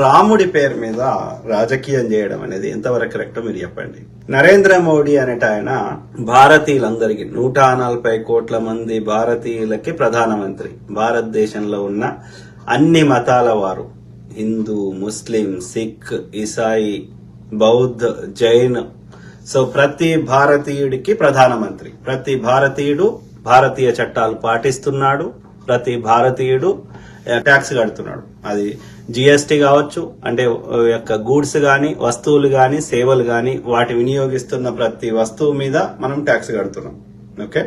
రాముడి పేరు మీద రాజకీయం చేయడం అనేది ఎంతవరకు కరెక్ట్ మీరు చెప్పండి. నరేంద్ర మోడీ అనేట ఆయన భారతీయులందరికీ నూట నలభై కోట్ల మంది భారతీయులకి ప్రధానమంత్రి. భారతదేశంలో ఉన్న అన్ని మతాల వారు హిందూ ముస్లిం సిక్ ఇసాయి బౌద్ధ జైన్ సో ప్రతి భారతీయుడికి ప్రధానమంత్రి. ప్రతి భారతీయుడు భారతీయ చట్టాలు పాటిస్తున్నాడు. ప్రతి భారతీయుడు ట్యాక్స్ కడుతున్నాడు. అది జిఎస్టీ కావచ్చు అంటే యొక్క గూడ్స్ కానీ వస్తువులు కానీ సేవలు కానీ వాటి వినియోగిస్తున్న ప్రతి వస్తువు మీద మనం ట్యాక్స్ కడుతున్నాం. ఓకే?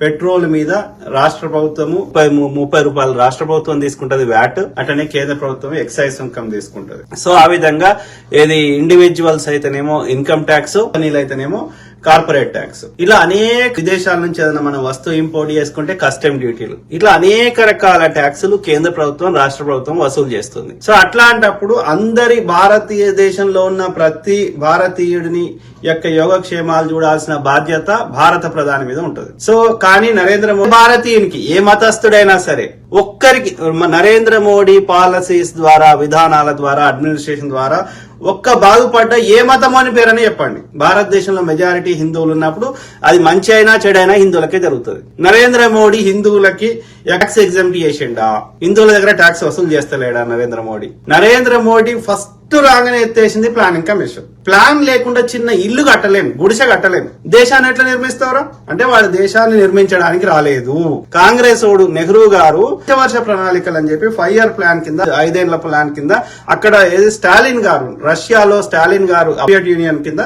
పెట్రోల్ మీద రాష్ట్ర ప్రభుత్వము ముప్పై ము- ముప్పై రూపాయలు రాష్ట్ర ప్రభుత్వం తీసుకుంటది వ్యాట్ అట్లనే కేంద్ర ప్రభుత్వం ఎక్సైజ్ సుంకం తీసుకుంటది. సో ఆ విధంగా ఏది ఇండివిజువల్స్ అయితేనేమో ఇన్కమ్ ట్యాక్స్ కంపెనీలు అయితేనేమో కార్పొరేట్ ట్యాక్స్. ఇలా అనేక విదేశాల నుంచి ఏదైనా మనం వస్తువు ఇంపోర్ట్ చేసుకుంటే కస్టమ్ డ్యూటీలు. ఇట్లా అనేక రకాల ట్యాక్సులు కేంద్ర ప్రభుత్వం రాష్ట్ర ప్రభుత్వం వసూలు చేస్తుంది. సో అట్లాంటప్పుడు అందరి భారతీయ దేశంలో ఉన్న ప్రతి భారతీయుడిని యొక్క యోగక్షేమాలు చూడాల్సిన బాధ్యత భారత ప్రధాని మీద ఉంటుంది. సో కానీ నరేంద్ర మోదీ భారతీయునికి ఏ మతస్థుడైనా సరే ఒక్కరికి నరేంద్ర మోడీ పాలసీస్ ద్వారా విధానాల ద్వారా అడ్మినిస్ట్రేషన్ ద్వారా ఒక్క బాగుపడ్డ ఏ మతం అని పేరని చెప్పండి. భారతదేశంలో మెజారిటీ హిందువులు ఉన్నప్పుడు అది మంచి అయినా చెడైనా హిందువులకే జరుగుతుంది. నరేంద్ర మోడీ హిందువులకి ట్యాక్స్ ఎగ్జామ్ చేసిండా? హిందువుల దగ్గర ట్యాక్స్ వసూలు చేస్తలేడా నరేంద్ర మోడీ? నరేంద్ర మోడీ ఫస్ట్ రాగానే ఎత్తేసింది ప్లానింగ్ కమిషన్. ప్లాన్ లేకుండా చిన్న ఇల్లు కట్టలేము గుడిసె కట్టలేము. దేశాన్ని ఎట్లా నిర్మిస్తారా అంటే వాడు దేశాన్ని నిర్మించడానికి రాలేదు. కాంగ్రెస్ ఓడు నెహ్రూ గారు వర్ష ప్రణాళికలు అని చెప్పి ఫైవ్ ఇయర్ ప్లాన్ కింద ఐదేళ్ళ ప్లాన్ కింద అక్కడ ఏది స్టాలిన్ గారు రష్యాలో స్టాలిన్ గారు సోవియట్ యూనియన్ కింద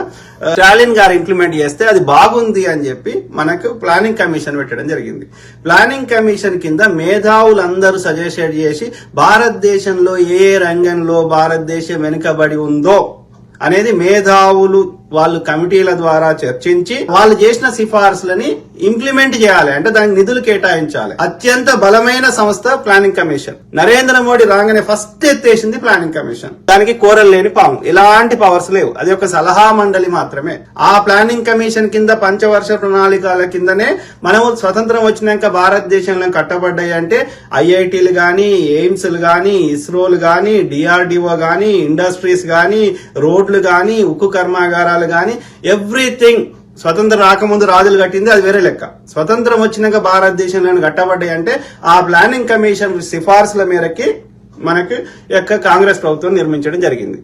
స్టాలిన్ గారు ఇంప్లిమెంట్ చేస్తే అది బాగుంది అని చెప్పి మనకు ప్లానింగ్ కమిషన్ పెట్టడం జరిగింది. ప్లానింగ్ కమిషన్ కింద మేధావులందరూ సజెషన్ చేసి భారతదేశంలో ఏ రంగంలో భారతదేశం వెనుకబడి ఉందో అనేది మేధావులు వాళ్ళు కమిటీల ద్వారా చర్చించి వాళ్ళు చేసిన సిఫార్సులని ఇంప్లిమెంట్ చేయాలి. అంటే దానికి నిధులు కేటాయించాలి. అత్యంత బలమైన సంస్థ ప్లానింగ్ కమిషన్ నరేంద్ర మోడీ రాగానే ఫస్ట్ ఎత్తేసింది ప్లానింగ్ కమిషన్ దానికి కోరలు లేని పాము. ఎలాంటి పవర్స్ లేవు. అది ఒక సలహా మండలి మాత్రమే. ఆ ప్లానింగ్ కమిషన్ కింద పంచవర్ష ప్రణాళికల కిందనే మనము స్వతంత్రం వచ్చినాక భారతదేశంలో కట్టబడ్డాయి అంటే ఐఐటీలు గాని ఎయిమ్స్లు గాని ఇస్రోలు గాని డిఆర్డిఓ గాని ఇండస్ట్రీస్ గాని రోడ్లు గాని ఉక్కు కర్మాగారాలు కానీ ఎవ్రీథింగ్ స్వతంత్రం రాకముందు రాజులు కట్టింది అది వేరే లెక్క. స్వతంత్రం వచ్చినాక భారతదేశంలో కట్టబడ్డాయి అంటే ఆ ప్లానింగ్ కమిషన్ సిఫార్సుల మేరకి మనకి యొక్క కాంగ్రెస్ ప్రభుత్వం నిర్మించడం జరిగింది.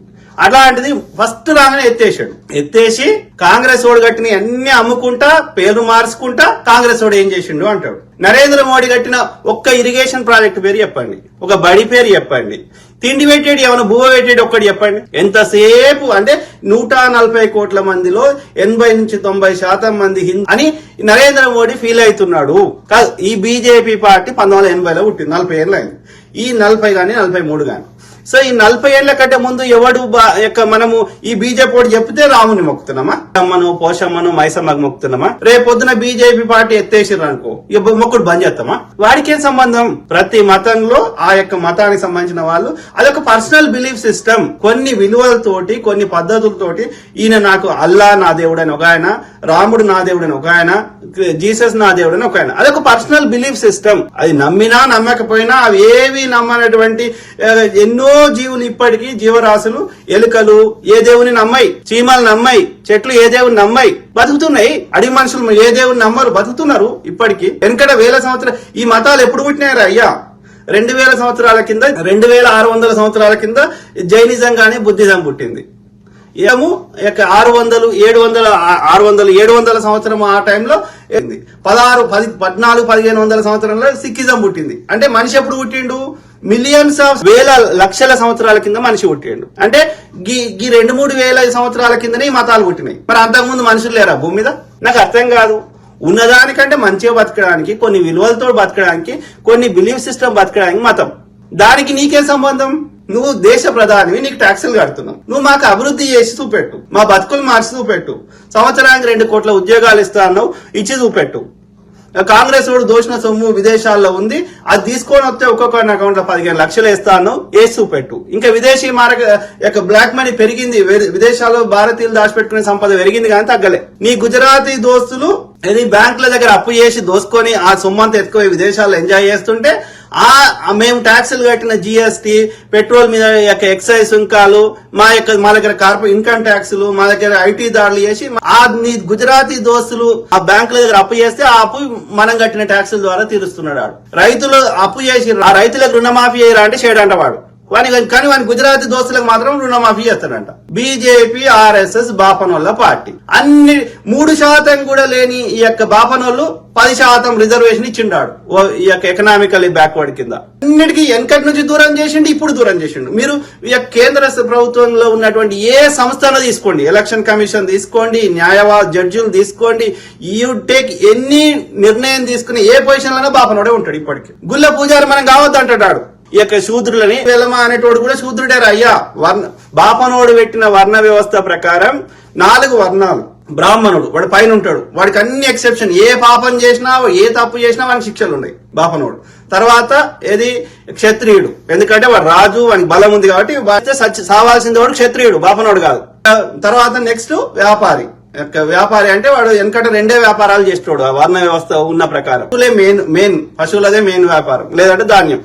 అలాంటిది ఫస్ట్ రాగానే ఎత్తేసాడు. ఎత్తేసి కాంగ్రెస్ ఓడి కట్టిన అన్ని అమ్ముకుంటా పేరు మార్చుకుంటా కాంగ్రెస్ ఓడు ఏం చేసిండు అంటాడు. నరేంద్ర మోడీ కట్టిన ఒక్క ఇరిగేషన్ ప్రాజెక్ట్ పేరు చెప్పండి. ఒక బడి పేరు చెప్పండి. తిండి పెట్టేడు ఏమైనా భూమ పెట్టేడు ఒక్కటి చెప్పండి. ఎంతసేపు అంటే నూట నలభై కోట్ల మందిలో ఎనభై నుంచి తొంభై శాతం మంది హిందూ అని నరేంద్ర మోడీ ఫీల్ అవుతున్నాడు. కాదు ఈ బీజేపీ పార్టీ పంతొమ్మిది వందల ఎనభైలో పుట్టింది. నలభై ఏళ్ళు అయింది. ఈ నలభై కానీ నలభై మూడు కానీ సో ఈ నలభై ఏళ్ళ కంటే ముందు ఎవడు యొక్క మనము ఈ బీజేపీ వాడు చెప్తే రాముని మొక్కుతున్నామా? అమ్మను పోషమ్మను మైసమ్మకు మొక్కుతున్నామా? రేపు పొద్దున బీజేపీ పార్టీ ఎత్తేసిర్రు అనుకో ఇక మొక్కుడు బంద్ చేస్తామా? వాడికేం సంబంధం? ప్రతి మతంలో ఆ యొక్క మతానికి సంబంధించిన వాళ్ళు అదొక పర్సనల్ బిలీఫ్ సిస్టమ్. కొన్ని విలువలతోటి కొన్ని పద్ధతులతోటి ఈయన నాకు అల్లా నా దేవుడని ఒక ఆయన రాముడు నా దేవుడని ఒక ఆయన జీసస్ నా దేవుడని ఒక ఆయన. అదొక పర్సనల్ బిలీఫ్ సిస్టమ్. అది నమ్మినా నమ్మకపోయినా అవి ఏవి నమ్మనటువంటి ఎన్నో జీవులు ఇప్పటికీ జీవరాశులు ఎలుకలు ఏ దేవుని నమ్మాయి? చీమలు నమ్మాయి? చెట్లు ఏ దేవుని నమ్మాయి? బతుకుతున్నాయి. అడి మనుషులు ఏ దేవుని నమ్మరు? బతుకుతున్నారు ఇప్పటికీ. వెనకట వేల సంవత్సరాలు ఈ మతాలు ఎప్పుడు పుట్టినాయరా అయ్యా? రెండు వేల సంవత్సరాల కింద రెండు వేల ఆరు వందల సంవత్సరాల కింద జైనిజం కానీ బుద్ధిజం పుట్టింది. ఏము యొక్క ఆరు వందలు ఏడు వందల ఆరు వందలు ఏడు వందల సంవత్సరం ఆ టైంలో పదహారు పది పద్నాలుగు పదిహేను వందల సంవత్సరంలో సిక్కిజం పుట్టింది. అంటే మనిషి ఎప్పుడు పుట్టిండు? మిలియన్స్ ఆఫ్ వేల లక్షల సంవత్సరాల కింద మనిషి పుట్టిండు. అంటే గీ గీ రెండు మూడు వేల సంవత్సరాల కిందనే ఈ మతాలు పుట్టినాయి. మరి అంతకుముందు మనుషులు లేరా భూమి మీద? నాకు అర్థం కాదు. ఉన్నదానికంటే మంచిగా బతకడానికి కొన్ని విలువలతో బతకడానికి కొన్ని బిలీఫ్ సిస్టమ్ బతకడానికి మతం. దానికి నీకేం సంబంధం? నువ్వు దేశ ప్రధానివి నీకు ట్యాక్సులు కడుతున్నావు. నువ్వు మాకు అభివృద్ధి చేసి చూపెట్టు. మా బతుకులు మార్చి చూపెట్టు. సంవత్సరానికి రెండు కోట్ల ఉద్యోగాలు ఇస్తా అన్నావు ఇచ్చి చూపెట్టు. కాంగ్రెస్ వాడు దోషణ సొమ్ము విదేశాల్లో ఉంది. అది తీసుకొని వస్తే ఒక్కొక్క అకౌంట్లో పదిహేను లక్షలు వేస్తాను. వేసి పెట్టు. ఇంకా విదేశీ మారక యొక్క బ్లాక్ మనీ పెరిగింది. విదేశాల్లో భారతీయులు దాచిపెట్టుకునే సంపద పెరిగింది కానీ తగ్గలే. నీ గుజరాతీ దోస్తులు ఇది బ్యాంకుల దగ్గర అప్పు చేసి దోసుకొని ఆ సొమ్మంతా ఎత్తుకొని విదేశాల్లో ఎంజాయ్ చేస్తుంటే ఆ మేము ట్యాక్సులు కట్టిన జిఎస్టి పెట్రోల్ మీద యొక్క ఎక్సైజ్ సుంకాలు మా యొక్క మా దగ్గర కార్పొరేట్ ఇన్కమ్ ట్యాక్సులు మా దగ్గర ఐటీ దాడులు చేసి ఆ నీ గుజరాతీ దోస్తులు ఆ బ్యాంకుల దగ్గర అప్పు చేస్తే ఆ అప్పు మనం కట్టిన ట్యాక్సుల ద్వారా తీరుస్తున్నాడు వాడు. రైతులు అప్పు చేసి ఆ రైతులకు రుణమాఫీ చేయరా అంటే చేయడంట వాడు. వాని కానీ వాని గుజరాతీ దోస్తులకు మాత్రం రుణమాఫీ చేస్తాడంట. బీజేపీ ఆర్ఎస్ఎస్ బాపనోళ్ళ పార్టీ. అన్ని మూడు శాతం కూడా లేని ఈ యొక్క బాపనోళ్ళు పది శాతం రిజర్వేషన్ ఇచ్చిండాడు. ఓ ఈ యొక్క ఎకనామికల్ బ్యాక్వర్డ్ కింద. అన్నిటికీ వెనకటి నుంచి దూరం చేసిండు ఇప్పుడు దూరం చేసిండు. మీరు ఈ యొక్క కేంద్ర ప్రభుత్వంలో ఉన్నటువంటి ఏ సంస్థను తీసుకోండి ఎలక్షన్ కమిషన్ తీసుకోండి న్యాయవాద జడ్జిలు తీసుకోండి యూ టేక్ ఎన్ని నిర్ణయం తీసుకుని ఏ పొజిషన్ బాపనోడే ఉంటాడు ఇప్పటికి. గుళ్ళ పూజారి మనం కావద్దు అంటాడు ఈ యొక్క శూద్రులని వెలమ అనేటోడు కూడా శూద్రుడేరా. అయ్యా వర్ణ బాపనోడు పెట్టిన వర్ణ వ్యవస్థ ప్రకారం నాలుగు వర్ణాలు. బ్రాహ్మణుడు వాడు పైన ఉంటాడు వాడికి అన్ని ఎక్సెప్షన్ ఏ పాపం చేసినా ఏ తప్పు చేసినా వానికి శిక్షలు ఉన్నాయి బాపనోడు. తర్వాత ఏది? క్షత్రియుడు. ఎందుకంటే వాడు రాజు వానికి బలం ఉంది కాబట్టి సావాల్సింది వాడు క్షత్రియుడు బాపనోడు కాదు. తర్వాత నెక్స్ట్ వ్యాపారి. వ్యాపారి అంటే వాడు వెనకట రెండే వ్యాపారాలు చేస్తాడు ఆ వర్ణ వ్యవస్థ ఉన్న ప్రకారం. పశువులే మెయిన్ మెయిన్ పశువులదే మెయిన్ వ్యాపారం లేదంటే ధాన్యం.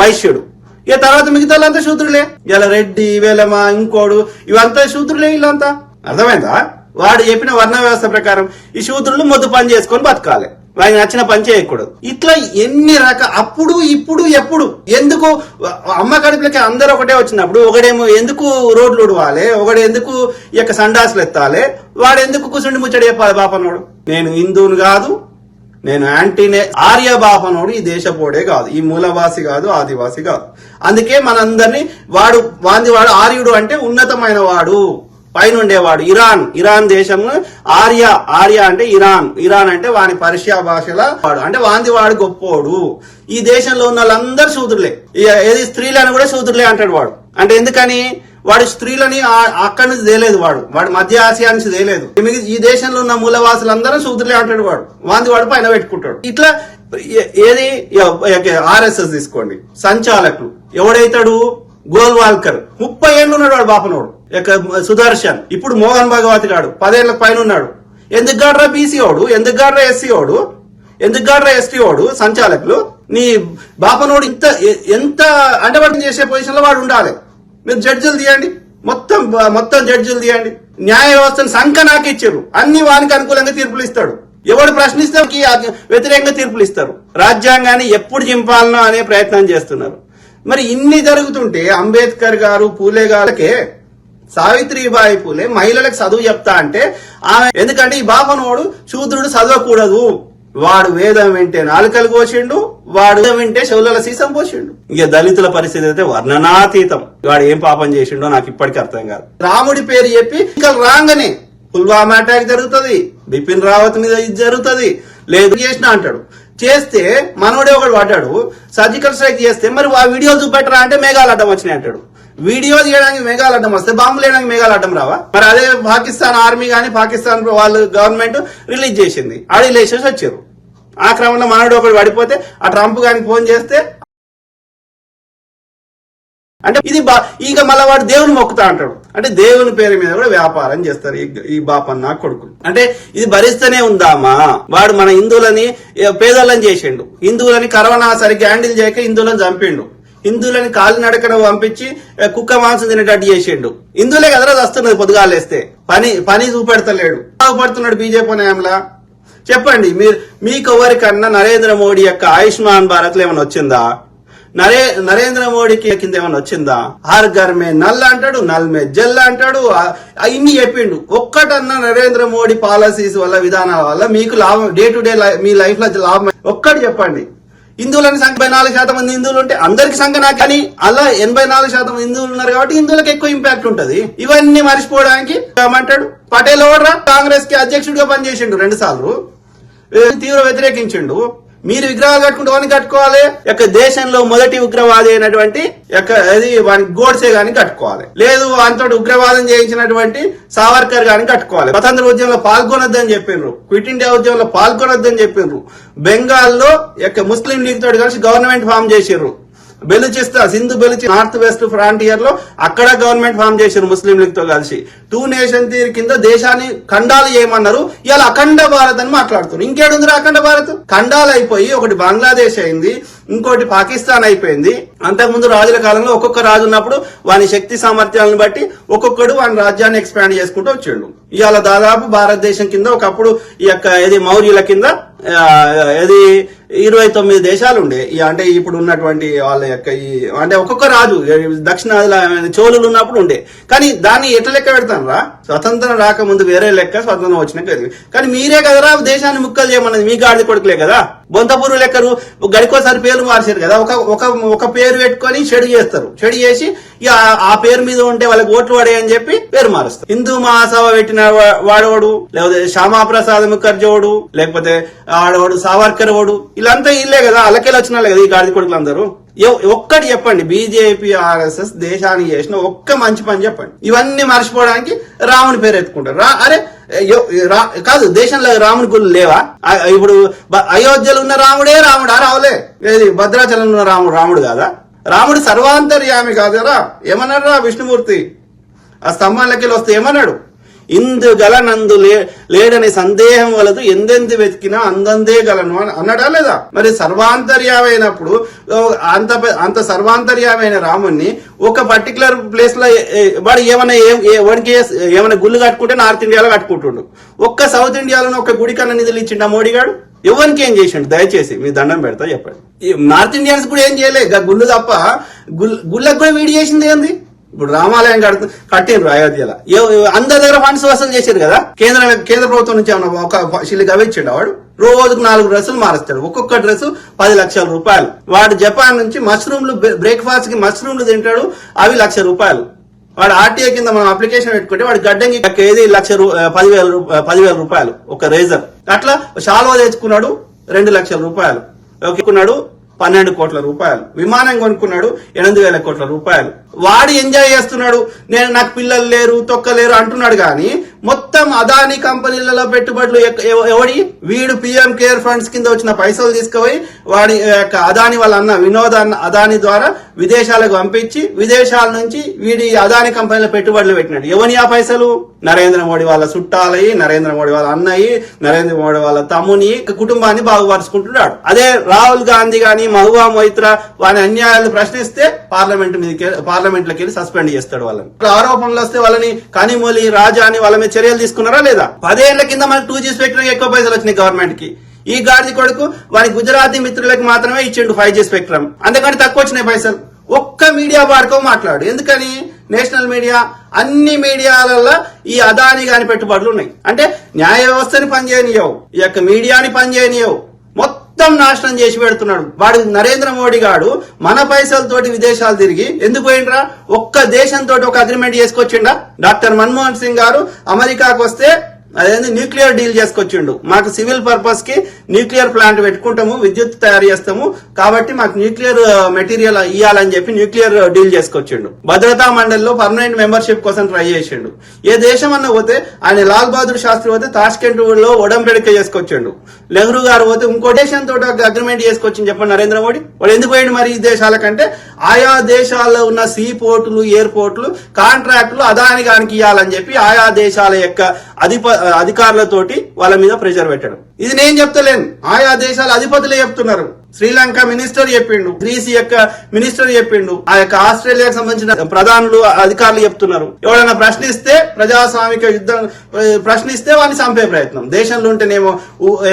వైశ్యుడు. ఇక తర్వాత మిగతా శూద్రులే. ఇలా రెడ్డి వేలమ ఇంకోడు ఇవంతా శూద్రులే వీళ్ళంతా. అర్థమైందా? వాడు చెప్పిన వర్ణ వ్యవస్థ ప్రకారం ఈ శూద్రులు మొద్దు పని చేసుకొని బతకాలి. వాడికి నచ్చిన పని చేయకూడదు. ఇట్లా ఎన్ని రక అప్పుడు ఇప్పుడు ఎప్పుడు? ఎందుకు అమ్మ కడుపులకి అందరూ ఒకటే వచ్చినప్పుడు ఒకడేమో ఎందుకు రోడ్లు ఉడవాలి? ఒకడు ఎందుకు ఈ యొక్క సండాసులు ఎత్తాలి? వాడు ఎందుకు కూర్చుండి ముచ్చడి చెప్పాలి బాపనోడు? నేను హిందువుని కాదు నేను యాంటీనే ఆర్య బాపనోడు ఈ దేశపోడే కాదు ఈ మూలవాసి కాదు ఆదివాసి కాదు. అందుకే మనందరినీ వాడు వాంది వాడు ఆర్యుడు అంటే ఉన్నతమైన వాడు. పైన ఉండేవాడు ఇరాన్ ఇరాన్ దేశము ఆర్య ఆర్య అంటే ఇరాన్. ఇరాన్ అంటే వాని పర్షియా భాషల వాడు. అంటే వాంది వాడు గొప్పోడు. ఈ దేశంలో ఉన్న వాళ్ళందరూ శూద్రులే. ఏది స్త్రీలను కూడా శూద్రులే అంటాడు వాడు. అంటే ఎందుకని? వాడు స్త్రీలని అక్కడి నుంచి తేలేదు వాడు. వాడు మధ్య ఆసియా నుంచి తేలేదు. ఈ దేశంలో ఉన్న మూలవాసులందరూ శూద్రులే అంటాడు వాడు. వాంది వాడు పైన పెట్టుకుంటాడు. ఇట్లా ఏది? ఆర్ఎస్ఎస్ తీసుకోండి. సంచాలకులు ఎవడైతాడు? గోల్వాల్కర్. ముప్పై ఏళ్ళు ఉన్నాడు వాడు బాపనోడు. సుదర్శన్. ఇప్పుడు మోహన్ భగవతి గాడు పదేళ్ళ పైన ఉన్నాడు. ఎందుకు గాడ్రా బీసీ ఓడు ఎందుకు గాడ్రా ఎస్సీ ఓడు ఎందుకు గాడ్రా ఎస్టీ ఓడు సంచాలకులు? నీ బాపనోడు ఇంత ఎంత అండబడి చేసే పొజిషన్లో వాడు ఉండాలి. మీరు జడ్జిలు తీయండి. మొత్తం మొత్తం జడ్జిలు తీయండి. న్యాయ వ్యవస్థను సంఖ నాకు ఇచ్చారు. అన్ని వానికి అనుకూలంగా తీర్పులు ఇస్తాడు. ఎవడు ప్రశ్నిస్తే వ్యతిరేకంగా తీర్పులు ఇస్తారు. రాజ్యాంగాన్ని ఎప్పుడు చింపాలనో అనే ప్రయత్నం చేస్తున్నారు. మరి ఇన్ని జరుగుతుంటే అంబేద్కర్ గారు పూలే గారికే సావిత్రిబాయి పూలే మహిళలకు చదువు చెప్తా అంటే ఆమె ఎందుకంటే ఈ బాపనోడు శూద్రుడు చదవకూడదు. వాడు వేదం వింటే నాలుకలు కోసిండు వాడు వింటే చెవుల సీసం పోసిండు. ఇక దళితుల పరిస్థితి అయితే వర్ణనాతీతం. వాడు ఏం పాపం చేసిండో నాకు ఇప్పటికీ అర్థం కాదు. రాముడి పేరు చెప్పి ఇంకా రాగానే పుల్వామా అటాక్ జరుగుతుంది బిపిన్ రావత్ మీద ఇది జరుగుతుంది. లేదు చేసిన అంటాడు. చేస్తే మనోడే ఒకడు పడ్డాడు. సర్జికల్ స్ట్రైక్ చేస్తే మరి ఆ వీడియో చూపెట్టరా అంటే మేఘాలు అడ్డం వచ్చినాయి అంటాడు. వీడియో తీయడానికి మేఘాలు అడ్డం వస్తే బాంబులు వేయడానికి మేఘాలు అడ్డం రావా? మరి అదే పాకిస్తాన్ ఆర్మీ గానీ పాకిస్తాన్ వాళ్ళు గవర్నమెంట్ రిలీజ్ చేసింది. ఆడి లేచేసి వచ్చారు. ఆ క్రమంలో మనడు ఒకటి పడిపోతే ఆ ట్రంప్ గానికి ఫోన్ చేస్తే అంటే ఇది బా ఇక మళ్ళీ వాడు దేవుని మొక్కుతా అంటాడు. అంటే దేవుని పేరు మీద కూడా వ్యాపారం చేస్తారు ఈ- బాపన్న కొడుకులు. అంటే ఇది భరిస్తూనే ఉందామా? వాడు మన హిందువులని ఏ, పేదోళ్ళని చేసిండు. హిందువులని కరోనా సరిగ్గా హ్యాండిల్ చేయక హిందువులను చంపిండు. హిందువులని కాలినడకన పంపించి కుక్క మాంసం తినేటట్టు చేసిండు. హిందువులే కదరా వస్తున్నది పొద్దుగాలేస్తే పని పని చూపెడతలేడు. బాగుపడుతున్నాడు బీజేపీ న్యాయంలా చెప్పండి మీరు మీకు ఎవరికన్నా నరేంద్ర మోడీ యొక్క ఆయుష్మాన్ భారత్లో ఏమైనా వచ్చిందా? నరే నరేంద్ర మోడీకి కింద ఏమైనా వచ్చిందా? హర్ ఘర్ మే నల్ అంటాడు నల్ మే జల్ అంటాడు ఇన్ని చెప్పిండు. ఒక్కటన్నా నరేంద్ర మోడీ పాలసీస్ వల్ల విధానాల వల్ల మీకు లాభం డే టు డే మీ లైఫ్లో లాభం. ఒక్కటి చెప్పండి. హిందువులని సంఖ్య ఎనభై నాలుగు శాతం మంది హిందువులు ఉంటే అందరికి సంఖ్య నాకు కానీ అలా ఎనభై నాలుగు శాతం హిందువులు ఉన్నారు కాబట్టి హిందువులకు ఎక్కువ ఇంపాక్ట్ ఉంటది. ఇవన్నీ మర్చిపోవడానికి ఏమంటాడు? పటేల్ ఓడ్రా కాంగ్రెస్కి అధ్యక్షుడిగా పనిచేసిండు రెండు సార్లు. తీవ్ర వ్యతిరేకించిండు. మీరు విగ్రహాలు కట్టుకుంటే వాడిని కట్టుకోవాలి. యొక్క దేశంలో మొదటి ఉగ్రవాది అయినటువంటి యొక్క అది వాని గోడ్సే గాని కట్టుకోవాలి. లేదు అంతటి ఉగ్రవాదం చేయించినటువంటి సావర్కర్ గాని కట్టుకోవాలి. స్వతంత్ర ఉద్యమంలో పాల్గొనొద్దని చెప్పిండ్రు క్విట్ ఇండియా ఉద్యమంలో పాల్గొనొద్దని చెప్పిండ్రు బెంగాల్లో యొక్క ముస్లిం లీగ్ తోటి కలిసి గవర్నమెంట్ ఫామ్ చేసిర్రు. బెలుచిస్తా సింధు బెలుచి నార్త్ వెస్ట్ ఫ్రాంటియర్లో అక్కడ గవర్నమెంట్ ఫామ్ చేశారు ముస్లిం లీగ్తో కలిసి. టూ నేషన్ థియరీ కింద దేశాన్ని ఖండాలు చేయమన్నారు. ఇవాళ అఖండ భారత్ అని మాట్లాడుతున్నారు. ఇంకేడుందిరా అఖండ భారత్? ఖండాలు అయిపోయి ఒకటి బంగ్లాదేశ్ అయింది ఇంకోటి పాకిస్తాన్ అయిపోయింది. అంతకుముందు రాజుల కాలంలో ఒక్కొక్క రాజు ఉన్నప్పుడు వాని శక్తి సామర్థ్యాలను బట్టి ఒక్కొక్కడు వాని రాజ్యాన్ని ఎక్స్పాండ్ చేసుకుంటూ వచ్చాడు. ఇవాళ దాదాపు భారతదేశం కింద ఒకప్పుడు ఈ యొక్క ఇది మౌర్యుల కింద ఆ, ఇది ఇరవై తొమ్మిది దేశాలు ఉండే అంటే ఇప్పుడు ఉన్నటువంటి వాళ్ళ యొక్క ఈ అంటే ఒక్కొక్క రాజు దక్షిణాదిలో చోళులు ఉన్నప్పుడు ఉండే కానీ దాన్ని ఎట్లా లెక్క పెడతాను రా స్వతంత్రం రాకముందు వేరే లెక్క స్వతంత్రం వచ్చినాక కానీ మీరే కదరా దేశాన్ని ముక్కలు చేయమన్నది మీ గాడి కొడుకులే కదా? బొంతపూరు లెక్కరు గడికోసారి పేర్లు మార్చారు కదా? ఒక ఒక ఒక పేరు పెట్టుకొని చెడు చేస్తారు. చెడు చేసి ఇక ఆ- పేరు మీద ఉంటే వాళ్ళకి ఓట్లు పడేయని చెప్పి పేరు మారుస్తారు. హిందూ మహాసభ పెట్టిన వాడోడు లేకపోతే శ్యామాప్రసాద్ ముఖర్జోడు లేకపోతే ఆడవాడు సావర్కర్ వాడు వీళ్ళంతా ఇల్లే కదా అల్లకెళ్ళి వచ్చిన కదా ఈ గాడిద కొడుకులు అందరూ. ఒక్కటి చెప్పండి బీజేపీ ఆర్ఎస్ఎస్ దేశానికి చేసిన ఒక్క మంచి పని చెప్పండి. ఇవన్నీ మర్చిపోవడానికి రాముని పేరు ఎత్తుకుంటారు. రా అరే కాదు దేశంలో రాముని గుళ్ళు లేవా? ఇప్పుడు అయోధ్యలో ఉన్న రాముడే రాముడా? రావులే. భద్రాచలంలో ఉన్న రాముడు రాముడు కాదా? రాముడు సర్వాంతర్యామి కాదురా. ఏమన్నాడు రా విష్ణుమూర్తి? ఆ స్తంభాలకి వస్తే ఏమన్నాడు? ఇందు గలనందు లే లేడని సందేహం వలదు. ఎందెందు వెతికినా అందందే గలను అని అన్నాడా లేదా? మరి సర్వాంతర్యామైనప్పుడు అంత అంత సర్వాంతర్యామైన రాముణ్ణి ఒక పర్టికులర్ ప్లేస్లో వాడు ఏమైనా ఏ- వాడికి ఏమైనా గుళ్ళు కట్టుకుంటే నార్త్ ఇండియాలో కట్టుకుంటుండు. ఒక్క సౌత్ ఇండియాలో ఒక గుడి కన్నా నిధులు ఇచ్చిండా మోడీ గారు ఎవరికి ఏం చేసిండు? దయచేసి మీ దండం పెడతా చెప్పండి. నార్త్ ఇండియన్స్ కూడా ఏం చేయలే? గుళ్ళు తప్ప గుళ్ళకు కూడా వీడి చేసింది ఏంది? ఇప్పుడు రామాలయం కడుతు కట్టిండ్రు అయోధ్యలో. అందరి దగ్గర ఫండ్స్ వసూలు చేశారు కదా? కేంద్ర కేంద్ర ప్రభుత్వం నుంచి ఏమన్నా ఒక శిల్లిక గవిచ్చిండు వాడు? రోజుకు నాలుగు డ్రెస్సులు మారుస్తాడు. ఒక్కొక్క డ్రెస్ పది లక్షల రూపాయలు. వాడు జపాన్ నుంచి మష్రూమ్లు బ్రేక్ఫాస్ట్కి మష్రూమ్లు తింటాడు అవి లక్ష రూపాయలు. వాడు ఆర్టీఏ కింద మనం అప్లికేషన్ పెట్టుకుంటే వాడు గడ్డంకి ఏది లక్ష రూ- పదివేల పదివేల రూపాయలు ఒక రేజర్. అట్లా షాల్వా తెచ్చుకున్నాడు రెండు లక్షల రూపాయలు. ఓకేకున్నాడు పన్నెండు కోట్ల రూపాయలు. విమానం కొనుక్కున్నాడు ఎనిమిది వేల కోట్ల రూపాయలు. వాడు ఎంజాయ్ చేస్తున్నాడు. నేను నాకు పిల్లలు లేరు తొక్కలేరు అంటున్నాడు కానీ మొత్తం అదాని కంపెనీలలో పెట్టుబడులు ఎవడి? వీడు పిఎం కేర్ ఫండ్స్ కింద వచ్చిన పైసలు తీసుకుపోయి వాడి యొక్క అదాని వాళ్ళ అన్న వినోద్ అన్న అదాని ద్వారా విదేశాలకు పంపించి విదేశాల నుంచి వీడి అదాని కంపెనీలో పెట్టుబడులు పెట్టినాడు. ఎవని ఆ పైసలు? నరేంద్ర మోడీ వాళ్ళ చుట్టాలయ్యి నరేంద్ర మోడీ వాళ్ళ అన్నయ్యి నరేంద్ర మోడీ వాళ్ళ తమ్ముని కుటుంబాన్ని బాగుపరుచుకుంటున్నాడు. అదే రాహుల్ గాంధీ గాని మహువా మొయిత్రా వాని అన్యాయాలు ప్రశ్నిస్తే పార్లమెంట్ మీద పార్లమెంట్లోకి వెళ్ళి సస్పెండ్ చేస్తాడు వాళ్ళని. ఆరోపణలు వస్తే వాళ్ళని కనిమొలి రాజా అని వాళ్ళ మీద చర్యలు తీసుకున్నారా లేదా? పదేళ్ళ కింద మనకి టూ జీ స్పెక్ట్రమ్ ఎక్కువ పైసలు వచ్చినాయి గవర్నమెంట్కి ఈ గాడిది కొడుకు వాని గుజరాతీ మిత్రులకు మాత్రమే ఇచ్చిండు ఫైవ్ జీ స్పెక్ట్రమ్ అంతకంటే తక్కువ వచ్చినాయి పైసలు. ఒక్క మీడియా వాడుకో మాట్లాడు. ఎందుకని? నేషనల్ మీడియా అన్ని మీడియాలలో ఈ అదాని గాని పెట్టుబడులు ఉన్నాయి. అంటే న్యాయ వ్యవస్థని పనిచేయనియవు. ఈ యొక్క మీడియాని పనిచేయనియవు. మొత్తం నాశనం చేసి పెడుతున్నాడు. వాడు నరేంద్ర మోడీ గాడు మన పైసలతోటి విదేశాలు తిరిగి ఎందుకు పోయిండ్రా? ఒక్క దేశంతో ఒక అగ్రిమెంట్ చేసుకొచ్చిండా? డాక్టర్ మన్మోహన్ సింగ్ గారు అమెరికాకు వస్తే అదేంది? న్యూక్లియర్ డీల్ చేసుకొచ్చిండు. మాకు సివిల్ పర్పస్కి న్యూక్లియర్ ప్లాంట్ పెట్టుకుంటాము విద్యుత్ తయారు చేస్తాము. కాబట్టి మాకు న్యూక్లియర్ మెటీరియల్ ఇవ్వాలని చెప్పి న్యూక్లియర్ డీల్ చేసుకొచ్చిండు. భద్రతా మండలిలో పర్మనెంట్ మెంబర్షిప్ కోసం ట్రై చేసిండు. ఏ దేశం అన్న పోతే ఆయన లాల్ బహదూర్ శాస్త్రి పోతే తాష్కెంట్లో ఒడంబెడక చేసుకొచ్చిండు. నెహ్రూ గారు పోతే ఇంకో దేశంతో అగ్రిమెంట్ చేసుకొచ్చింది చెప్పండి నరేంద్ర మోడీ. వాడు ఎందుకు పోయిండు మరి ఈ దేశాల కంటే? ఆయా దేశాల్లో ఉన్న సీ పోర్టులు ఎయిర్పోర్టులు కాంట్రాక్టులు అదాని గానికి ఇవ్వాలని చెప్పి ఆయా దేశాల యొక్క అధిప అధికారులతోటి వాళ్ళ మీద ప్రెషర్ పెట్టడం. ఇది నేను చెప్తలేను. ఆయా దేశాల అధిపతులే చెప్తున్నారు. శ్రీలంక మినిస్టర్ చెప్పిండు. గ్రీస్ యొక్క మినిస్టర్ చెప్పిండు. ఆ యొక్క ఆస్ట్రేలియాకు సంబంధించిన ప్రధానులు అధికారులు చెప్తున్నారు. ఎవరైనా ప్రశ్నిస్తే ప్రజాస్వామిక యుద్ధం ప్రశ్నిస్తే వాడిని చంపే ప్రయత్నం. దేశంలో ఉంటేనేమో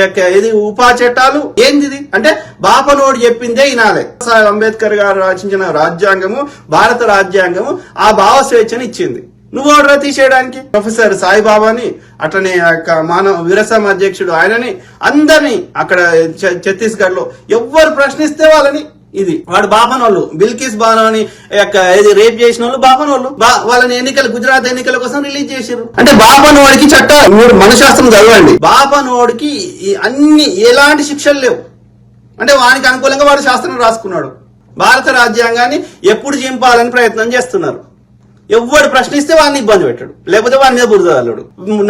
యొక్క ఇది ఉపా చట్టాలు. ఏంది అంటే బాపనోడు చెప్పిందే వినాలి. సాహెబ్ అంబేద్కర్ గారు రచించిన రాజ్యాంగము భారత రాజ్యాంగము ఆ భావ స్వేచ్ఛను ఇచ్చింది. నువ్వు ఆర్డర్ తీసేయడానికి? ప్రొఫెసర్ సాయిబాబాని అట్లనే యొక్క మానవ విరసం అధ్యక్షుడు ఆయనని అందరినీ అక్కడ ఛత్తీస్గఢ్లో ఎవ్వరు ప్రశ్నిస్తే వాళ్ళని ఇది. వాడు బాపనోళ్ళు బిల్కిస్ బానోని యొక్క ఇది రేప్ చేసిన వాళ్ళు బాపనోళ్ళు. బా- వాళ్ళని ఎన్నికలు గుజరాత్ ఎన్నికల కోసం రిలీజ్ చేశారు అంటే బాపనోడికి చట్టం మీరు మనశాస్త్రం చదవండి. బాపనోడికి ఈ అన్ని ఎలాంటి శిక్షలు లేవు. అంటే వానికి అనుకూలంగా వాడు శాస్త్రం రాసుకున్నాడు. భారత రాజ్యాంగాన్ని ఎప్పుడు చింపాలని ప్రయత్నం చేస్తున్నారు. ఎవ్వడు ప్రశ్నిస్తే వాడిని ఇబ్బంది పెట్టాడు. లేకపోతే వాడి మీద బురద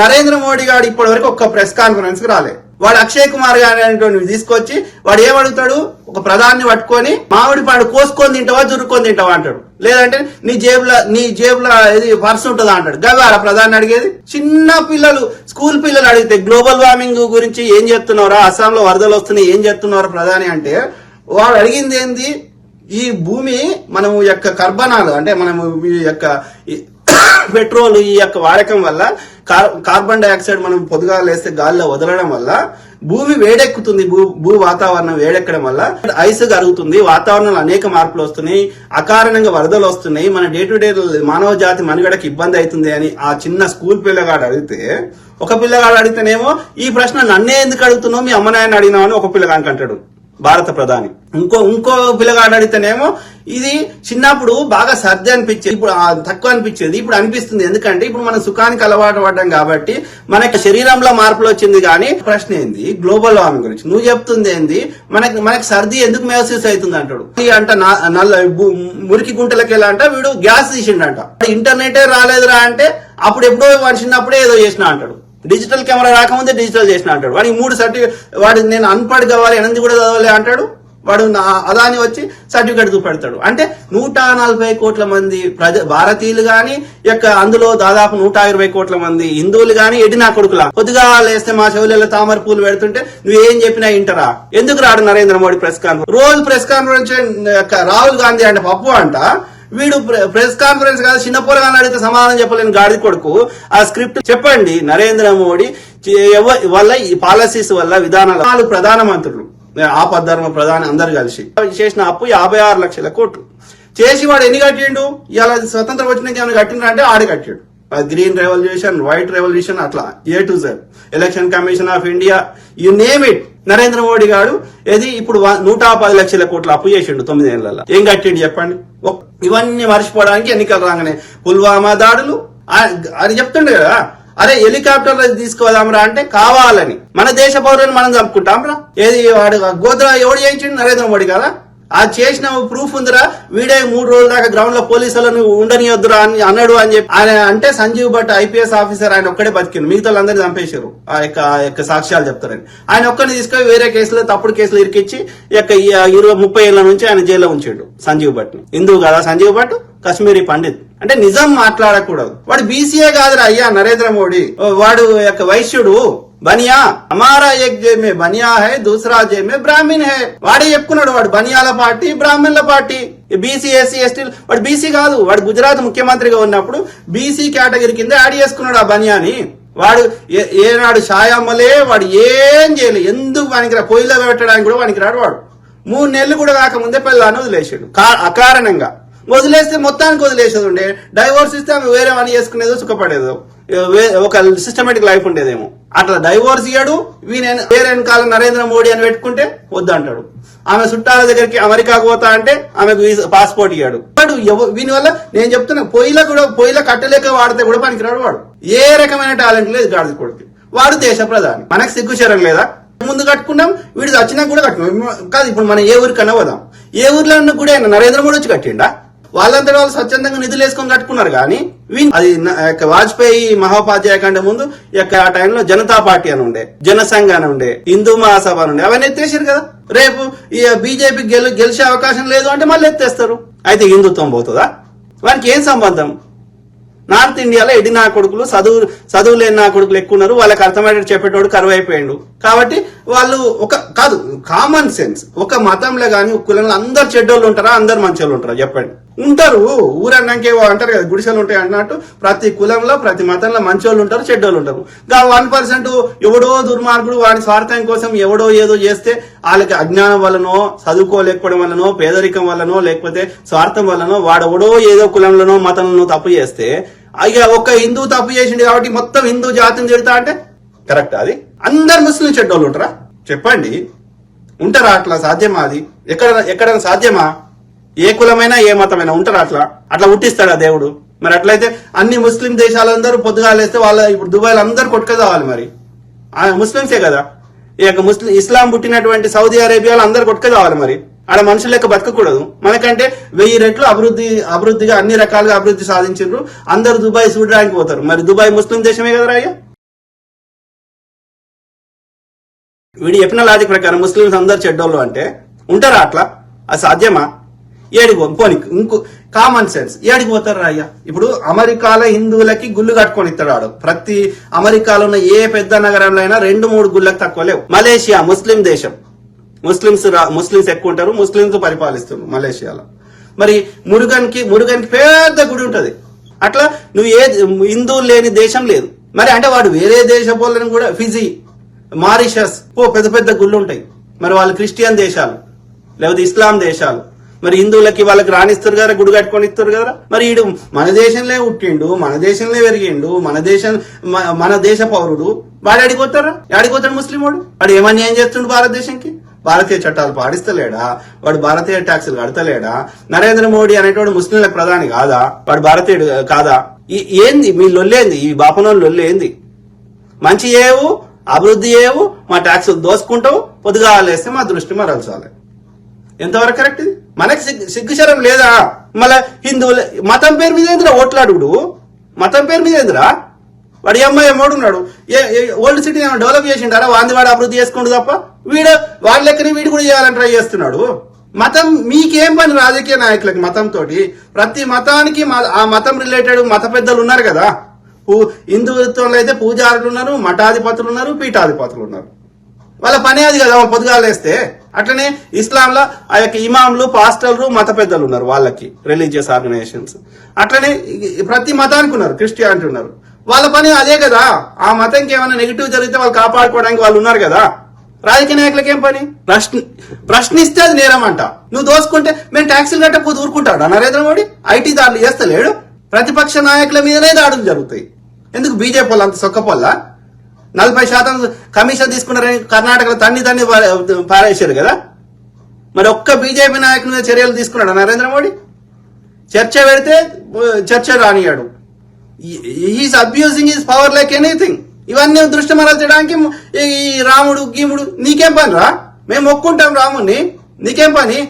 నరేంద్ర మోడీ గారు ఇప్పటి వరకు ఒక్క ప్రెస్ కాన్ఫరెన్స్కి రాలే. వాడు అక్షయ్ కుమార్ గారి అనేటువంటి తీసుకొచ్చి వాడు ఏమడుగుతాడు ఒక ప్రధాన్ని పట్టుకొని మామిడి పండు కోసుకొని తింటావా జురుక్కొని తింటావా అంటాడు. లేదంటే నీ జేబులో నీ జేబులో ఇది పర్స్ ఉంటుందా అంటాడు. గవారా ప్రధాని అడిగేది చిన్న పిల్లలు స్కూల్ పిల్లలు అడిగితే గ్లోబల్ వార్మింగ్ గురించి ఏం చెప్తున్నారా అస్సాంలో వరదలు వస్తున్నాయి ఏం చెప్తున్నారా ప్రధాని అంటే వాడు అడిగింది ఏంది? ఈ భూమి మనము యొక్క కర్బనాలు అంటే మనము ఈ యొక్క పెట్రోల్ ఈ యొక్క వాడకం వల్ల కార్బన్ డైఆక్సైడ్ మనం పొదుగా లేస్తే గాలిలో వదలడం వల్ల భూమి వేడెక్కుతుంది భూ భూ వాతావరణం వేడెక్కడం వల్ల ఐస్ కరుగుతుంది వాతావరణంలో అనేక మార్పులు వస్తున్నాయి అకారణంగా వరదలు వస్తున్నాయి మన డే టు డే మానవ జాతి మనుగడకి ఇబ్బంది అవుతుంది అని ఆ చిన్న స్కూల్ పిల్లగాడు అడిగితే ఒక పిల్లగాడు అడిగితేనేమో ఈ ప్రశ్న నన్నే ఎందుకు అడుగుతున్నావు మీ అమ్మ నాయన అడిగినావు అని ఒక పిల్లగానికి అంటాడు. భారత ప్రధాని. ఇంకో ఇంకో పిల్లగాడు అడిగితేనేమో ఇది చిన్నప్పుడు బాగా సర్ది అనిపించేది ఇప్పుడు తక్కువ అనిపించేది ఇప్పుడు అనిపిస్తుంది. ఎందుకంటే ఇప్పుడు మనం సుఖానికి అలవాటు పడ్డం కాబట్టి మనకి శరీరంలో మార్పులు వచ్చింది కానీ ప్రశ్న ఏంది? గ్లోబల్ వార్మింగ్ గురించి. నువ్వు చెప్తుంది ఏంది? మనకి మనకి సర్ది ఎందుకు మేసెస్ అవుతుంది అంటాడు. అంట నల్ల మురికి గుంటలకి ఎలా అంట వీడు గ్యాస్ తీసిండంట. ఇంటర్నెటే రాలేదురా అంటే అప్పుడు ఎప్పుడో వాడు చిన్నప్పుడే ఏదో చేసిన అంటాడు. డిజిటల్ కెమెరా రాకముందే డిజిటల్ చేసిన అంటాడు. వాడికి మూడు సర్టిఫికేట్ వాడు నేను అన్పడ్ కావాలి ఎనిమిది కూడా చదవాలి అంటాడు. వాడు నా- అదాని వచ్చి సర్టిఫికేట్ చూపెడతాడు. అంటే నూట నలభై కోట్ల మంది ప్రజ భారతీయులు కానీ యొక్క అందులో దాదాపు నూట ఇరవై కోట్ల మంది హిందువులు కానీ ఎడి నా కొడుకులా? కొద్దిగా లేస్తే మా చెవులలో తామర పూలు పెడుతుంటే నువ్వు ఏం చెప్పినా ఇంటరా ఎందుకు రాడు నరేంద్ర మోడీ ప్రెస్ కాన్ఫరెన్స్? రోజు ప్రెస్ కాన్ఫరెన్స్ రాహుల్ గాంధీ అంటే పప్పు అంట. వీడు ప్రెస్ కాన్ఫరెన్స్ కాదు చిన్న పోరగాన్ని అడిగితే సమాధానం చెప్పలేని. గాడి కొడుకు ఆ స్క్రిప్ట్ చెప్పండి నరేంద్ర మోడీ చే- వల్ల ఈ పాలసీస్ వల్ల విధానాలు. వాళ్ళు ప్రధాన మంత్రులు ఆపద్ధర్మ ప్రధాని అందరు కలిసి. చేసిన అప్పు యాభై ఆరు లక్షల కోట్లు. చేసి వాడు ఎన్ని కట్టిండు? ఇలా స్వతంత్రం వచ్చినాక ఏమైనా కట్టిండ్రా అంటే ఆడి కట్టాడు. గ్రీన్ రెవల్యూషన్ వైట్ రెవల్యూషన్ అట్లా A to Z. Election commission of India you name it Narendra Modi garu ఏది ఇప్పుడు నూట పది లక్షల కోట్ల అప్పు చేసిండు తొమ్మిది ఏళ్ళలో ఏం కట్టిండు చెప్పండి? ఇవన్నీ మర్చిపోవడానికి ఎన్నికలు రాగానే పుల్వామా దాడులు. అది చెప్తుండే కదా. అరే హెలికాప్టర్లో తీసుకోదాంరా అంటే కావాలని. మన దేశ పౌరులను మనం చంపుకుంటాంరా? ఏది వాడు గోద్రా ఎవడు చేయించిండు? నరేంద్ర మోడీ కదా. ఆ చేసిన ప్రూఫ్ ఉందిరా? వీడే మూడు రోజుల దాకా గ్రౌండ్లో పోలీసులను ఉండనియొద్దురా అని అన్నాడు అని చెప్పి ఆయన అంటే సంజీవ్ భట్ ఐపీఎస్ ఆఫీసర్ ఆయన ఒక్కడే బతికిండు. మిగతా వాళ్ళందరినీ చంపేశారు. ఆ యొక్క ఆ యొక్క సాక్ష్యాలు చెప్తారని. ఆయన ఒక్కరిని తీసుకొని వేరే కేసులో తప్పుడు కేసులు ఇరికిచ్చి యొక్క ఇరవై ముప్పై ఏళ్ళ నుంచి ఆయన జైల్లో ఉంచాడు సంజీవ్ భట్ని హిందూ కదా సంజీవ్ భట్? కశ్మీరీ పండిత్. అంటే నిజం మాట్లాడకూడదు. వాడు బీసీఏ కాదురా అయ్యా నరేంద్ర మోడీ. వాడు యొక్క వైశ్యుడు. బనియా అమారా ఏక్ జేమే బనియా హై దూసరా జేమే బ్రాహ్మిన్ హై. వాడే చెప్పుకున్నాడు వాడు బనియాల పార్టీ బ్రాహ్మణుల పార్టీ. బీసీ ఎస్సీ ఎస్టీ వాడు బీసీ కాదు వాడు గుజరాత్ ముఖ్యమంత్రిగా ఉన్నప్పుడు బీసీ కేటగిరీ కింద యాడ్ చేసుకున్నాడు ఆ బనియాని. వాడు ఏ- ఏనాడు షాయమ్మలే వాడు ఏం చేయలేదు ఎందుకు వానికి పొయ్యిలో పెట్టడానికి కూడా వానికి రాడు వాడు. మూడు నెలలు కూడా కాకముందే పిల్లని వదిలేసాడు అకారణంగా. వదిలేస్తే మొత్తానికి వదిలేసేది ఉండే. డైవోర్స్ ఇస్తే ఆమె వేరే పని చేసుకునేదో సుఖపడేదో. ఒక సిస్టమేటిక్ లైఫ్ ఉండేదేమో. అట్లా డైవోర్స్ ఇయ్యాడు వీని వేరే వెనకాల నరేంద్ర మోడీ అని పెట్టుకుంటే వద్దంటాడు. ఆమె చుట్టాల దగ్గరికి అమెరికాకు పోతా అంటే ఆమెకు పాస్పోర్ట్ ఇయ్యాడు. వాడు వీని వల్ల నేను చెప్తున్నా పొయ్యిలో కూడా పొయ్యిలో కట్టలేక వాడితే కూడా పనికిరాడు వాడు. ఏ రకమైన టాలెంట్ లేదు గాడిద కొడుకు. వాడు దేశ ప్రధాని. మనకు సిగ్గుచరం లేదా? ముందు కట్టుకున్నాం వీడు వచ్చినా కూడా కట్టుకున్నాం. కాదు ఇప్పుడు మనం ఏ ఊరికన్నా పోదాం. ఏ ఊర్లో ఉన్న కూడా నరేంద్ర మోడీ వచ్చి కట్టిండా? వాళ్ళంతా వాళ్ళు స్వచ్ఛందంగా నిధులు వేసుకొని కట్టుకున్నారు కానీ అది వాజ్పేయి మహోపాధ్యాయ కంటే ముందు యొక్క ఆ టైంలో జనతా పార్టీ అని ఉండే జనసంఘ అని ఉండే హిందూ మహాసభ అని ఉండే అవన్నీ ఎత్తేసారు కదా. రేపు ఈ బీజేపీ గెలు గెలిచే అవకాశం లేదు అంటే మళ్ళీ ఎత్తేస్తారు. అయితే హిందుత్వం పోతుందా? వానికి ఏం సంబంధం? నార్త్ ఇండియాలో ఎడి నా కొడుకులు చదువు చదువు లేని నా కొడుకులు ఎక్కువ ఉన్నారు వాళ్ళకి అర్థమయ్యేటట్టు చెప్పేటోడు కరువు అయిపోయాడు కాబట్టి వాళ్ళు ఒక కాదు కామన్ సెన్స్ ఒక మతంలో కానీ కులంలో అందరు చెడ్డోళ్ళు ఉంటారా అందరు మంచోళ్ళు ఉంటారా? చెప్పండి. ఉంటారు. ఊరన్నాకే అంటారు కదా గుడిసెలు ఉంటాయి అన్నట్టు. ప్రతి కులంలో ప్రతి మతంలో మంచోళ్ళు ఉంటారు చెడ్డోళ్ళు ఉంటారు. వన్ పర్సెంట్ ఎవడో దుర్మార్గుడు వాడి స్వార్థం కోసం ఎవడో ఏదో చేస్తే వాళ్ళకి అజ్ఞానం వల్లనో చదువుకోలేకపోవడం వల్లనో పేదరికం వల్లనో లేకపోతే స్వార్థం వల్లనో వాడెవడో ఏదో కులంలోనో మతంలోనో తప్పు చేస్తే అయ్యా ఒక్క హిందూ తప్పు చేసిండు కాబట్టి మొత్తం హిందూ జాతిని తిడతా అంటే కరెక్ట్ అది? అందరు ముస్లిం చెడ్డోళ్ళు ఉంటారా? చెప్పండి. ఉంటారా? అట్లా సాధ్యమా అది? ఎక్కడ ఎక్కడైనా సాధ్యమా? ఏ కులమైనా ఏ మతమైనా ఉంటారా అట్లా? అట్లా పుట్టిస్తాడా దేవుడు? మరి అట్లయితే అన్ని ముస్లిం దేశాలందరూ పొద్దుగాలేస్తే వాళ్ళ ఇప్పుడు దుబాయ్లో అందరు కొట్టుకదావాలి మరి. ఆ ముస్లింసే కదా. ఈ యొక్క ముస్లిం ఇస్లాం పుట్టినటువంటి సౌదీ అరేబియాలో అందరు కొట్టుకదావాలి మరి. ఆడ మనుషుల లెక్క బతకకూడదు. మనకంటే వెయ్యి రెట్లు అభివృద్ధి అభివృద్ధిగా అన్ని రకాలుగా అభివృద్ధి సాధించారు అందరు దుబాయ్ చూడడానికి పోతారు. మరి దుబాయ్ ముస్లిం దేశమే కదా అయ్యా? వీడు చెప్పిన లాజిక్ ప్రకారం ముస్లింస్ అందరు చెడ్డోళ్ళు అంటే ఉంటారా అట్లా? అది సాధ్యమా? ఏడికి పో- ఇంకో కామన్ సెన్స్ ఏడికి పోతారు అయ్యా? ఇప్పుడు అమెరికాలో హిందువులకి గుళ్ళు కట్టుకొని ఇస్తాడు ఆడు ప్రతి అమెరికాలో ఉన్న ఏ పెద్ద నగరంలో అయినా రెండు మూడు గుళ్ళకి తక్కువ లేవు. మలేషియా ముస్లిం దేశం. ముస్లింస్ రా- ముస్లింస్ ఎక్కువ ఉంటారు ముస్లింస్ పరిపాలిస్తున్నారు మలేషియాలో. మరి మురుగన్కి మురుగన్కి పెద్ద గుడి ఉంటుంది. అట్లా నువ్వు ఏ హిందువులు లేని దేశం లేదు. మరి అంటే వాడు వేరే దేశం వాళ్ళని కూడా ఫిజీ మారిషస్ ఓ పెద్ద పెద్ద గుళ్ళు ఉంటాయి. మరి వాళ్ళు క్రిస్టియన్ దేశాలు లేకపోతే ఇస్లాం దేశాలు. మరి హిందువులకి వాళ్ళకి రాణిస్తారు కదా గుడి కట్టుకొని ఇస్తారు కదా. మరి ఈడు మన దేశంలో పుట్టిండు మన దేశంలో పెరిగిండు మన దేశం మన దేశ పౌరుడు వాడు అడిగిపోతారా అడిగిపోతాడు ముస్లిం వాడు? వాడు ఏమని ఏం చేస్తుండు భారతదేశంకి? భారతీయ చట్టాలు పాటిస్తలేడా? వాడు భారతీయ ట్యాక్సులు కడతలేడా? నరేంద్ర మోడీ అనేటోడు ముస్లింలకు ప్రధాని కాదా? వాడు భారతీయుడు కాదా? ఏంది? మీ లొల్లేంది ఈ బాపనోళ్ళు లొల్లేంది మంచి ఏవు అభివృద్ధి ఏవు మా ట్యాక్సులు దోసుకుంటావు పొద్దుగా లేస్తే మా దృష్టి మరల్చాలి. ఎంతవరకు కరెక్ట్ ఇది మనకి సిగ్గు సిగ్గుశరం లేదా? మళ్ళీ హిందువుల మతం పేరు మీద ఏందిరా ఓట్లాడుడు మతం పేరు మీద ఏందిరా? వాడు ఈ అమ్మాయి ఉన్నాడు. ఓల్డ్ సిటీ డెవలప్ చేసిండారా? వాంది వాడు అభివృద్ధి చేసుకుంటు తప్ప? వీడు వాళ్ళ లెక్కని వీడు కూడా చేయాలని ట్రై చేస్తున్నాడు. మతం మీకేం పని రాజకీయ నాయకులకి మతం తోటి? ప్రతి మతానికి మ- ఆ మతం రిలేటెడ్ మత పెద్దలు ఉన్నారు కదా. పూ- హిందుత్వంలో అయితే పూజారులు ఉన్నారు మఠాధిపతులు ఉన్నారు పీఠాధిపతులు ఉన్నారు. వాళ్ళ పని అది కదా పొద్దుగాలు వేస్తే అట్లనే ఇస్లాంలో ఆ యొక్క ఇమాంలు పాస్టర్లు మత పెద్దలు ఉన్నారు వాళ్ళకి రిలీజియస్ ఆర్గనైజేషన్స్ అట్లనే ప్రతి మతానికి ఉన్నారు క్రిస్టియానిటీ ఉన్నారు. వాళ్ళ పని అదే కదా. ఆ మతంకి ఏమైనా నెగిటివ్ జరిగితే వాళ్ళు కాపాడుకోవడానికి వాళ్ళు ఉన్నారు కదా. రాజకీయ నాయకులకి ఏం పని? ప్రశ్న ప్రశ్నిస్తే అది నేరం అంట నువ్వు దోసుకుంటే మేము ట్యాక్సీలు కట్టకపోతే ఊరుకుంటాడా? నరేంద్ర మోడీ? ఐటీ దాడులు చేస్తలేడు? ప్రతిపక్ష నాయకుల మీదనే దాడులు జరుగుతాయి. ఎందుకు బీజేపీ వాళ్ళు అంత సొక్కపోల్లా నలభై శాతం కమిషన్ తీసుకున్నారని కర్ణాటకలో తన్ని తన్ని పారేశారు కదా? మరి ఒక్క బీజేపీ నాయకుని మీద చర్యలు తీసుకున్నాడు నరేంద్ర మోడీ? చర్చ పెడితే చర్చ రానియాడు. Is abusing is power like anything. ఇవన్నీ దృష్టి మరల్చడానికి ఈ రాముడు గీముడు నీకేం పని రా? మేము ఒక్కుంటాం రాముడిని నీకేం పని?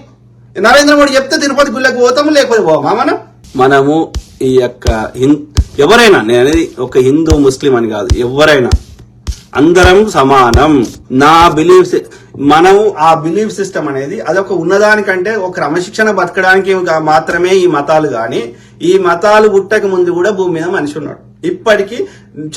నరేంద్ర మోడీ చెప్తే తిరుపతి గుళ్ళకి పోతాము లేకపోతే పోమా మనం? మనము ఈ యొక్క హిం- ఎవరైనా నేను అనేది ఒక హిందూ ముస్లిం అని కాదు ఎవరైనా అందరం సమానం. నా బిలీఫ్ మనం ఆ బిలీఫ్ సిస్టమ్ అనేది అదొక ఉన్నదానికంటే ఒక క్రమశిక్షణ బతకడానికి మాత్రమే ఈ మతాలు కానీ ఈ మతాలు పుట్టక ముందు కూడా భూమి మీద మనిషి ఉన్నాడు. ఇప్పటికీ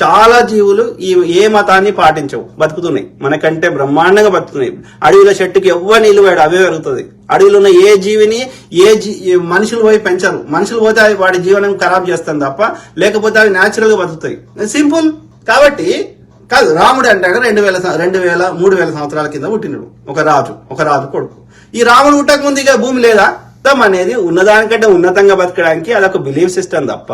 చాలా జీవులు ఈ ఏ మతాన్ని పాటించవు. బతుకుతున్నాయి. మనకంటే బ్రహ్మాండంగా బతుకుతున్నాయి. అడవిలో చెట్టుకి ఎవ్వరు నీళ్ళు అవే పెరుగుతుంది. అడవిలో ఉన్న ఏ జీవిని ఏ జీ- మనుషులు పోయి పెంచరు. మనుషులు పోతే వాడి జీవనం ఖరాబ్ చేస్తాం తప్ప లేకపోతే అవి న్యాచురల్గా బతుకుతాయి. సింపుల్. కాబట్టి కాదు రాముడు అంటాడు రెండు వేల రెండు వేల మూడు వేల సంవత్సరాల కింద పుట్టినడు. ఒక రాజు ఒక రాజు కొడుకు. ఈ రాముడు పుట్టక ముందు ఇక భూమి లేదా? మతం అనేది ఉన్నదానికంటే ఉన్నతంగా బతకడానికి అదొక బిలీఫ్ సిస్టమ్ తప్ప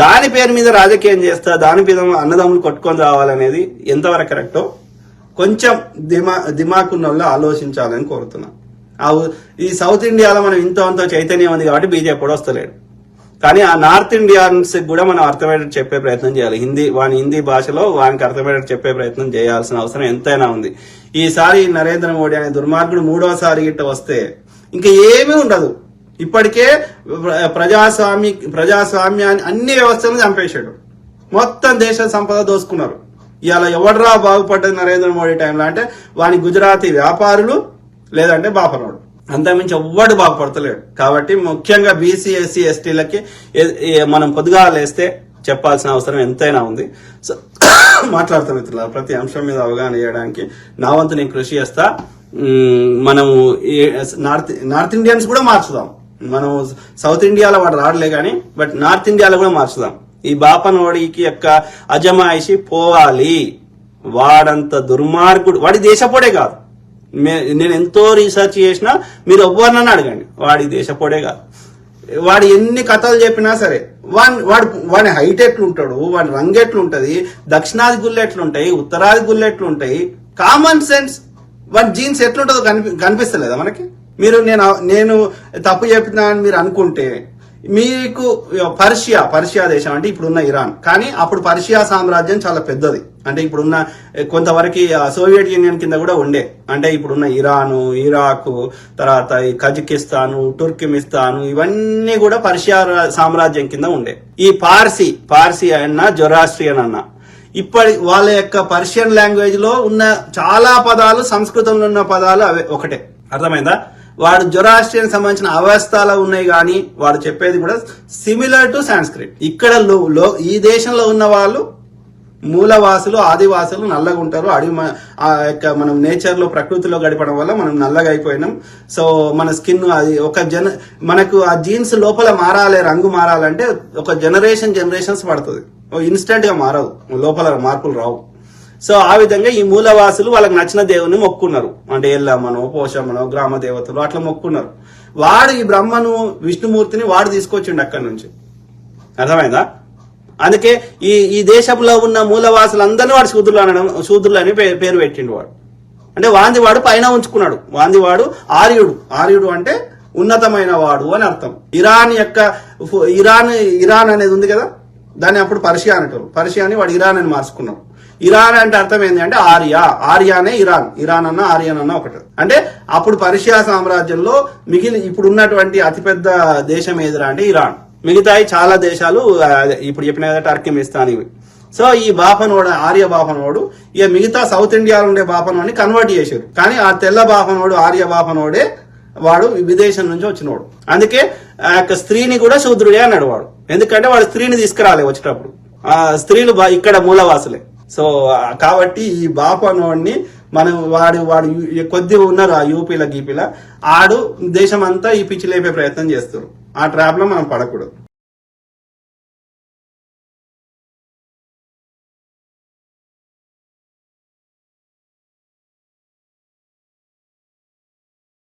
దాని పేరు మీద రాజకీయం చేస్తా దాని మీద అన్నదమ్ములు కొట్టుకొని రావాలనేది ఎంతవరకు కరెక్టో కొంచెం దిమా దిమాకున్న వాళ్ళు ఆలోచించాలని కోరుతున్నా. ఈ సౌత్ ఇండియాలో మనం ఇంత అంత చైతన్యం ఉంది కాబట్టి బీజేపీ కూడా వస్తలేడు కానీ ఆ నార్త్ ఇండియన్స్ కూడా మనం అర్థమయ్యేటట్టు చెప్పే ప్రయత్నం చేయాలి. హిందీ వాని హిందీ భాషలో వానికి అర్థమయ్యేటట్టు చెప్పే ప్రయత్నం చేయాల్సిన అవసరం ఎంతైనా ఉంది. ఈసారి నరేంద్ర మోడీ అనే దుర్మార్గుడు మూడోసారి గిట్ట వస్తే ఇంకా ఏమీ ఉండదు. ఇప్పటికే ప్రజాస్వామి ప్రజాస్వామ్యాన్ని అన్ని వ్యవస్థలను చంపేశాడు. మొత్తం దేశ సంపద దోసుకున్నారు. ఇవాళ ఎవడరా బాగుపడ్డది నరేంద్ర మోడీ టైంలో అంటే వాని గుజరాతీ వ్యాపారులు లేదంటే బాపనోడు. అంతకుమించి ఎవ్వడు బాగుపడతలేడు. కాబట్టి ముఖ్యంగా బీసీ ఎస్సీ ఎస్టీలకి మనం పొద్దుగా లేస్తే చెప్పాల్సిన అవసరం ఎంతైనా ఉంది. సో మాట్లాడతాం మిత్రులారా ప్రతి అంశం మీద అవగాహన చేయడానికి నా వంతు నేను కృషి చేస్తా. మనము నార్త్ నార్త్ ఇండియన్స్ కూడా మార్చుదాం. మనం సౌత్ ఇండియాలో వాడు రాడలే కానీ బట్ నార్త్ ఇండియాలో కూడా మార్చుదాం. ఈ బాపనోడికి యొక్క అజమాయిషి పోవాలి. వాడంత దుర్మార్గుడు వాడి దేశపోడే కాదు. నేను ఎంతో రీసెర్చ్ చేసినా మీరు ఎవ్వరినన్నా అడగండి. వాడి దేశపోడే కాదు. వాడు ఎన్ని కథలు చెప్పినా సరే వాడి వాడు వాడి హైట్ ఎట్లుంటాడు వాడి రంగు ఎట్లుంటది దక్షిణాది గుళ్ళు ఎట్లుంటాయి ఉత్తరాది గుళ్ళు ఎట్లుంటాయి కామన్ సెన్స్ వాడి జీన్స్ ఎట్లుంటుందో కనిపి కనిపిస్తలేదా మనకి? మీరు నేను నేను తప్పు చెప్పినా అని మీరు అనుకుంటే మీకు పర్షియా పర్షియా దేశం అంటే ఇప్పుడున్న ఇరాన్. కానీ అప్పుడు పర్షియా సామ్రాజ్యం చాలా పెద్దది. అంటే ఇప్పుడున్న కొంతవరకు సోవియట్ యూనియన్ కింద కూడా ఉండే. అంటే ఇప్పుడున్న ఇరాను ఇరాకు తర్వాత ఈ కజకిస్తాను టుర్కిమిస్తాను ఇవన్నీ కూడా పర్షియా సామ్రాజ్యం కింద ఉండే. ఈ పార్సీ పార్సీ అన్న జొరాస్ట్రియన్ అన్న. ఇప్పటి వాళ్ళ యొక్క పర్షియన్ లాంగ్వేజ్లో ఉన్న చాలా పదాలు సంస్కృతంలో ఉన్న పదాలు అవే ఒకటే. అర్థమైందా? వాడు జొరాస్ట్రియన్ సంబంధించిన అవస్థలు ఉన్నాయి కానీ వాడు చెప్పేది కూడా సిమిలర్ టు సాంస్క్రిట్ ఇక్కడ లో- ఈ దేశంలో ఉన్న వాళ్ళు మూలవాసులు ఆదివాసులు నల్లగా ఉంటారు. అడవి ఆ యొక్క మనం నేచర్లో ప్రకృతిలో గడపడం వల్ల మనం నల్లగా అయిపోయినాం. సో మన స్కిన్ అది ఒక జన మనకు ఆ జీన్స్ లోపల మారాలి రంగు మారాలంటే ఒక జనరేషన్ జనరేషన్స్ పడుతుంది. ఇన్స్టెంట్గా మారవు. లోపల మార్పులు రావు. సో ఆ విధంగా ఈ మూలవాసులు వాళ్ళకి నచ్చిన దేవుని మొక్కున్నారు. అంటే ఎల్లమ్మనో పోషమ్మనో గ్రామ దేవతలు అట్లా మొక్కున్నారు. వాడు ఈ బ్రహ్మను విష్ణుమూర్తిని వాడు తీసుకొచ్చిండు అక్కడి నుంచి. అర్థమైందా? అందుకే ఈ ఈ దేశంలో ఉన్న మూలవాసులందరినీ వాడు శూద్రులు అనడం శూద్రులు అని పే- పేరు పెట్టిండు వాడు. అంటే వాందివాడు పైన ఉంచుకున్నాడు. వాందివాడు ఆర్యుడు. ఆర్యుడు అంటే ఉన్నతమైన వాడు అని అర్థం. ఇరాన్ యొక్క ఇరాన్ ఇరాన్ అనేది ఉంది కదా? దాన్ని అప్పుడు పర్షియా అంటారు. పర్షియా అని వాడు ఇరాన్ అని మార్చుకున్నాడు. ఇరాన్ అంటే అర్థం ఏంటి అంటే ఆర్య. ఆర్యానే ఇరాన్. ఇరాన్ అన్న ఆర్యన్ అన్న ఒకటి. అంటే అప్పుడు పర్షియా సామ్రాజ్యంలో మిగిలిన ఇప్పుడు ఉన్నటువంటి అతిపెద్ద దేశం ఏదిరా అంటే ఇరాన్. మిగతాయి చాలా దేశాలు ఇప్పుడు చెప్పిన కదా టర్కిమిస్తాన్ ఇవి. సో ఈ బాపనోడు ఆర్య బాపనోడు ఇక మిగతా సౌత్ ఇండియాలో ఉండే బాపనోడిని కన్వర్ట్ చేశారు. కానీ ఆ తెల్ల బాపనోడు ఆర్య బాపనోడే వాడు విదేశం నుంచి వచ్చినోడు. అందుకే ఆ యొక్క స్త్రీని కూడా శూద్రుడే అన్నాడు వాడు. ఎందుకంటే వాడు స్త్రీని తీసుకురాలే వచ్చేటప్పుడు. ఆ స్త్రీలు బా- ఇక్కడ మూలవాసులే. సో కాబట్టి ఈ బాపనోడిని మనం వాడు వాడు కొద్ది ఉన్నారు ఆ యూపీల గీపీల. ఆడు దేశం అంతా ఈ పిచ్చి లేపే ప్రయత్నం చేస్తారు ఆ ట్రాప్లో మనం పడకూడదు.